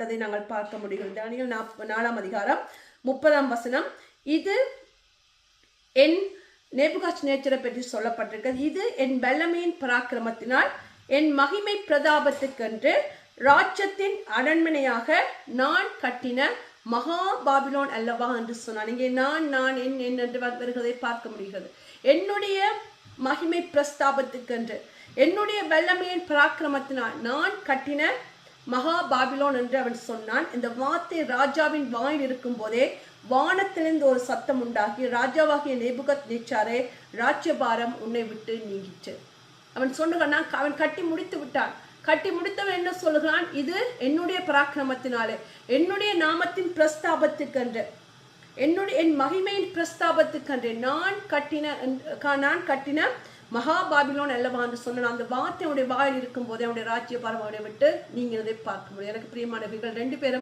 அதை நாங்கள் பார்க்க முடியும். தானியல் நாலாம் அதிகாரம் முப்பதாம் வசனம். இது என் நேபுகாஷ் நேச்சரை பற்றி சொல்லப்பட்டிருக்கிறது. இது என் வல்லமையின் பராக்கிரமத்தினால் என் மகிமை பிரதாபத்துக்கென்று ராஜ்யத்தின் அரண்மனையாக நான் கட்டின மகா பாபிலோன் அல்லவா என்று சொன்னான். இங்கே நான் நான் என் என் என்று வருகிறதை பார்க்க முடிகிறது. என்னுடைய மகிமை பிரஸ்தாபத்துக்கென்று என்னுடைய வல்லமையின் பராக்கிரமத்தினால் நான் கட்டின மகா பாபிலோன் என்று அவன் சொன்னான். இந்த வார்த்தை ராஜாவின் வாயில் இருக்கும் போதே வானத்திலிருந்து ஒரு சத்தம் உண்டாகி ராஜாவாகிய நேபுகத் நீச்சாரே ராஜ்யபாரம் உன்னை விட்டு நீங்கிச்சு அவன் சொன்னான் அவன் கட்டி முடித்து விட்டான். கட்டி முடித்தவன் என்ன சொல்லுகிறான்? இது என்னுடைய பராக்கிரமத்தினாலே என்னுடைய நாமத்தின் பிரஸ்தாபத்துக்கென்று என்னுடைய என் மகிமையின் பிரஸ்தாபத்துக்கன்று நான் கட்டின நான் கட்டின மகாபாபிலோன் அல்லவா என்று சொன்ன அந்த வார்த்தை அவனுடைய வாயில் இருக்கும் போதே அவனுடைய ராஜ்ய பரவானை விட்டு நீங்க பார்க்க முடியும். எனக்கு பிரியமானவர்கள் ரெண்டு பேரும்